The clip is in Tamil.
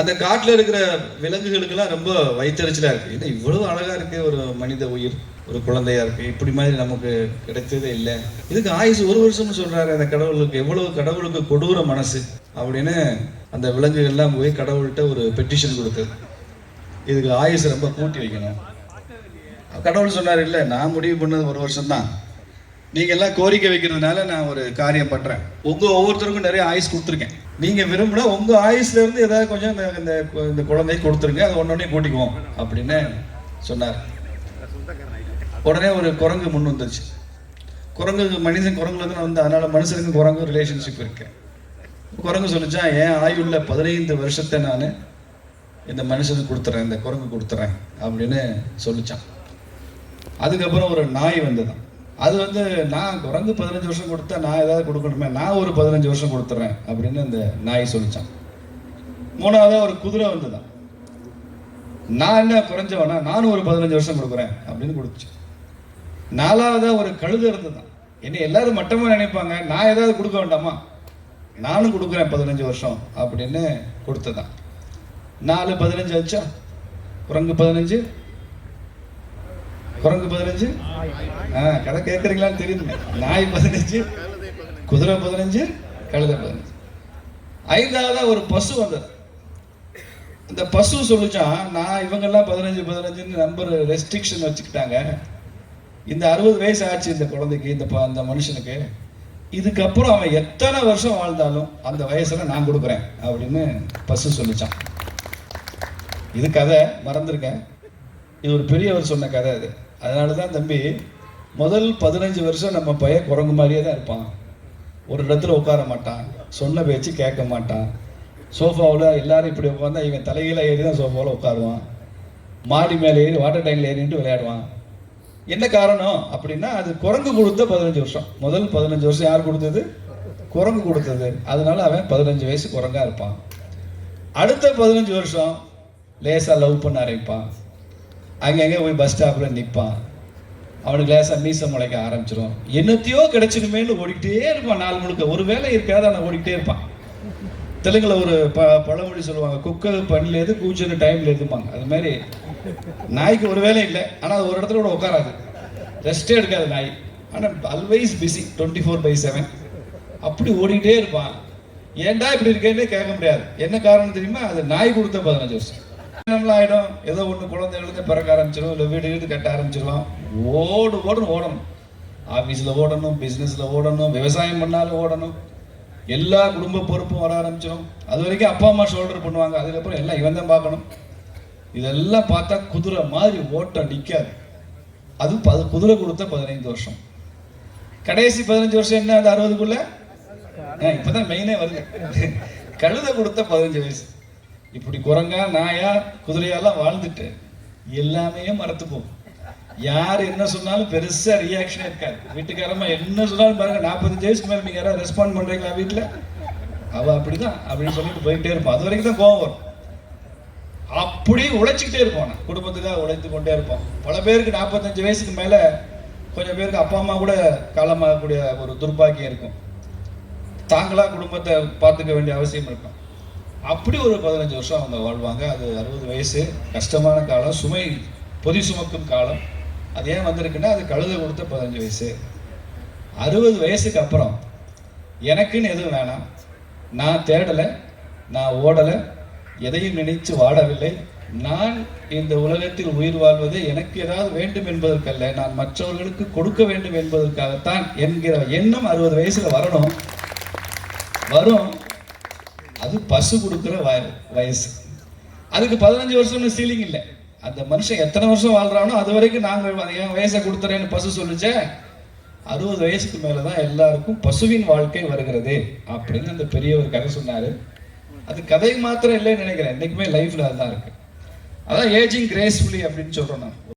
அந்த காட்டில் இருக்கிற விலங்குகளுக்கெல்லாம் ரொம்ப வயிற்றுச்சலாக இருக்குது என்ன இவ்வளோ அழகாக இருக்குது ஒரு மனித உயிர் ஒரு குழந்தையா இருக்குது இப்படி மாதிரி நமக்கு கிடைத்ததே இல்லை. இதுக்கு ஆயுசு ஒரு வருஷம்னு சொல்கிறாரு அந்த கடவுளுக்கு எவ்வளோ கடவுளுக்கு கொடூர மனசு. அப்படின்னு அந்த விலங்குகள்லாம் போய் கடவுள்கிட்ட ஒரு பெட்டிஷன் கொடுத்தது இதுக்கு ஆயுசு ரொம்ப கூட்டி வைக்கணும். கடவுள் சொன்னார் இல்லை நான் முடிவு பண்ணது ஒரு வருஷம் தான் நீங்கள் எல்லாம் கோரிக்கை வைக்கிறதுனால நான் ஒரு காரியம் பண்ணுறேன் உங்கள் ஒவ்வொருத்தருக்கும் நிறைய ஆயுஸ் கொடுத்துருக்கேன். நீங்க விரும்பினா உங்க ஆயுஸ்ல இருந்து ஏதாவது கொஞ்சம் இந்த இந்த குழந்தைய கொடுத்துருங்க அது ஒன்னொன்னே கூட்டிக்குவோம் அப்படின்னு சொன்னார். உடனே ஒரு குரங்கு முன் வந்துருச்சு. குரங்கு மனிதன் குரங்குல இருந்து வந்து அதனால மனுஷனுக்கு குரங்கு ரிலேஷன்ஷிப் இருக்கு. குரங்கு சொல்லிச்சான் என் ஆயுள்ள பதினைந்து வருஷத்தை நான் இந்த மனுஷனுக்கு கொடுத்துறேன் இந்த குரங்கு கொடுத்துறேன் அப்படின்னு சொல்லிச்சான் அதுக்கப்புறம் ஒரு நாய் வந்ததான் அது வந்து நான் குரங்கு பதினஞ்சு வருஷம் கொடுத்தா நான் ஏதாவது கொடுக்கணுமே நான் ஒரு பதினஞ்சு வருஷம் கொடுத்துட்றேன் அப்படின்னு அந்த நாய் சொல்லிச்சான். மூணாவதாக ஒரு குதிரை வந்ததான். நான் என்ன குறைஞ்சவனா நானும் ஒரு பதினஞ்சு வருஷம் கொடுக்குறேன் அப்படின்னு கொடுத்துச்சு. நாலாவதாக ஒரு கழுதை இருந்ததான். என்ன எல்லாரும் மட்டமாக நினைப்பாங்க நான் ஏதாவது கொடுக்க வேண்டாமா? நானும் கொடுக்குறேன் பதினஞ்சு வருஷம் அப்படின்னு கொடுத்ததான். நாலு பதினஞ்சு ஆச்சா? குரங்கு பதினஞ்சு குரங்கு பதினஞ்சு? ஆ கதை கேட்குறீங்களான்னு தெரியுது. நாய் பதினஞ்சு குதிரை பதினஞ்சு கழுதை பதினஞ்சு. ஐந்தாவதா ஒரு பசு வந்தது. அந்த பசு சொல்லிச்சான் நான் இவங்கெல்லாம் பதினஞ்சு பதினஞ்சுன்னு நம்பர் ரெஸ்ட்ரிக்ஷன் வச்சுக்கிட்டாங்க. இந்த அறுபது வயசு ஆச்சு இந்த குழந்தைக்கு இந்த ப- அந்த மனுஷனுக்கு. இதுக்கப்புறம் அவன் எத்தனை வருஷம் வாழ்ந்தாலும் அந்த வயசில் நான் கொடுக்குறேன் அப்படின்னு பசு சொல்லிச்சான். இது கதை மறந்துருக்கேன் இது ஒரு பெரியவர் சொன்ன கதை அது. அதனால தான் தம்பி முதல் பதினஞ்சு வருஷம் நம்ம பையன் குரங்கு மாதிரியே தான் இருப்பான். ஒரு இடத்துல உட்கார மாட்டான் சொன்ன பேச்சு கேட்க மாட்டான். சோஃபாவில் எல்லாரும் இப்படி உட்காந்தா இவன் தலைகீழ ஏறி தான் சோஃபாவில் உட்காருவான். மாடி மேலே ஏறி வாட்டர் டேங்கில் ஏறிட்டு விளையாடுவான். என்ன காரணம் அப்படின்னா அது குரங்கு கொடுத்த பதினஞ்சு வருஷம். முதல் பதினஞ்சு வருஷம் யார் கொடுத்தது? குரங்கு கொடுத்தது. அதனால அவன் பதினஞ்சு வயசு குரங்கா இருப்பான். அடுத்த பதினஞ்சு வருஷம் லேசாக லவ் பண்ண ஆரம்பிப்பான். அங்கங்கே போய் பஸ் ஸ்டாப்பில் நிற்பான் அவனுக்கு லேசாக மீசம் முளைக்க ஆரம்பிச்சிடும் என்னத்தையோ கிடைச்சிடுமேன்னு ஓடிக்கிட்டே இருப்பான் நாள் முழுக்க. ஒரு வேலை இருக்காது ஆனால் ஓடிக்கிட்டே இருப்பான். தெலுங்கில் ஒரு ப பழமொழி சொல்லுவாங்க குக்க பண்ணில எது டைமில் டைம்ல அது மாதிரி நாய்க்கு ஒரு வேலை இல்லை ஆனால் அது ஒரு இடத்துல கூட உட்காராது. ரெஸ்டே எடுக்காது நாய். ஆனால் always busy twenty four by seven அப்படி ஓடிக்கிட்டே இருப்பான். ஏன்டா இப்படி இருக்கேன்னு கேட்க முடியாது. என்ன காரணம் தெரியுமா? அது நாய் கொடுத்த பதினஞ்சு வருஷம். ஆகிடும் ஆயிடும் ஏதோ ஒன்று குழந்தைகளுக்கு பிறக்க ஆரம்பிச்சிடும் இல்லை வீடு வீடு கட்ட ஆரம்பிச்சிடலாம் ஓடு ஓடணும் ஓடணும். ஆஃபீஸில் ஓடணும் பிஸ்னஸில் ஓடணும் விவசாயம் பண்ணாலும் ஓடணும். எல்லா குடும்ப பொறுப்பும் வர ஆரம்பிச்சிடும் அது வரைக்கும் அப்பா அம்மா ஷோல்டர் பண்ணுவாங்க. அதுக்கப்புறம் எல்லாம் இவன் தான் பார்க்கணும். இதெல்லாம் பார்த்தா குதிரை மாதிரி ஓட்டம் நிற்காது அது பது குதிரை கொடுத்த பதினைந்து வருஷம். கடைசி பதினஞ்சு வருஷம் என்ன அந்த அறுபதுக்குள்ள? இப்போதான் மெயினே வருது. கழுதை கொடுத்த பதினஞ்சு வயசு. இப்படி குரங்கா நாயா குதிரையாலாம் வாழ்ந்துட்டு எல்லாமே மறத்து போகும். யார் என்ன சொன்னாலும் பெருசா ரியாக்ஷன் இருக்காது. வீட்டுக்காரமா என்ன சொன்னாலும் பாருங்க நாற்பத்தஞ்சு வயசுக்கு மேல நீங்க யாராவது ரெஸ்பாண்ட் பண்றீங்களா வீட்டுல அவ அப்படிதான் அப்படின்னு சொல்லிட்டு போயிட்டே இருப்போம் அது வரைக்கும் தான் கோவம் வரும். அப்படி உழைச்சிக்கிட்டே இருப்போம் நான் குடும்பத்துக்காக உழைத்து கொண்டே இருப்போம் பல பேருக்கு நாற்பத்தஞ்சு வயசுக்கு மேல கொஞ்சம் பேருக்கு அப்பா அம்மா கூட காலமாகக்கூடிய ஒரு துர்பாக்கியம் இருக்கும். தாங்களா குடும்பத்தை பார்த்துக்க வேண்டிய அவசியம் இருக்கும். அப்படி ஒரு பதினஞ்சு வருஷம் அவங்க வாழ்வாங்க. அது அறுபது வயசு. கஷ்டமான காலம். சுமை பொதி சுமக்கும் காலம். அது ஏன் வந்திருக்குன்னா அது கழுத கொடுத்த பதினஞ்சு வயசு. அறுபது வயசுக்கு அப்புறம் எனக்குன்னு எதுவும் வேணாம். நான் தேடலை நான் ஓடலை எதையும் நினைத்து வாடவில்லை. நான் இந்த உலகத்தில் உயிர் வாழ்வது எனக்கு ஏதாவது வேண்டும் என்பதற்கல்ல. நான் மற்றவர்களுக்கு கொடுக்க வேண்டும் என்பதற்காகத்தான் என்கிற எண்ணம் அறுபது வயசுல வரணும். வரும். அது பசு கொடுக்குற வய- வயசு. அதுக்கு பதினஞ்சு வருஷம்னு சீலிங் இல்லை. அந்த மனுஷன் எத்தனை வருஷம் வாழ்றானோ அது வரைக்கும் நாங்கள் என் வயசை கொடுத்துறேன்னு பசு சொல்லிச்சேன் அறுபது வயசுக்கு மேலே தான் எல்லாருக்கும் பசுவின் வாழ்க்கை வருகிறது அப்படின்னு அந்த பெரியவர் கதை சொன்னார். அது கதை மாத்திரம் இல்லைன்னு நினைக்கிறேன். என்றைக்குமே லைஃப்பில் அதுதான் இருக்குது அதான் ஏஜிங் கிரேஸ்ஃபுல்லி அப்படின்னு சொல்கிறோம் நான்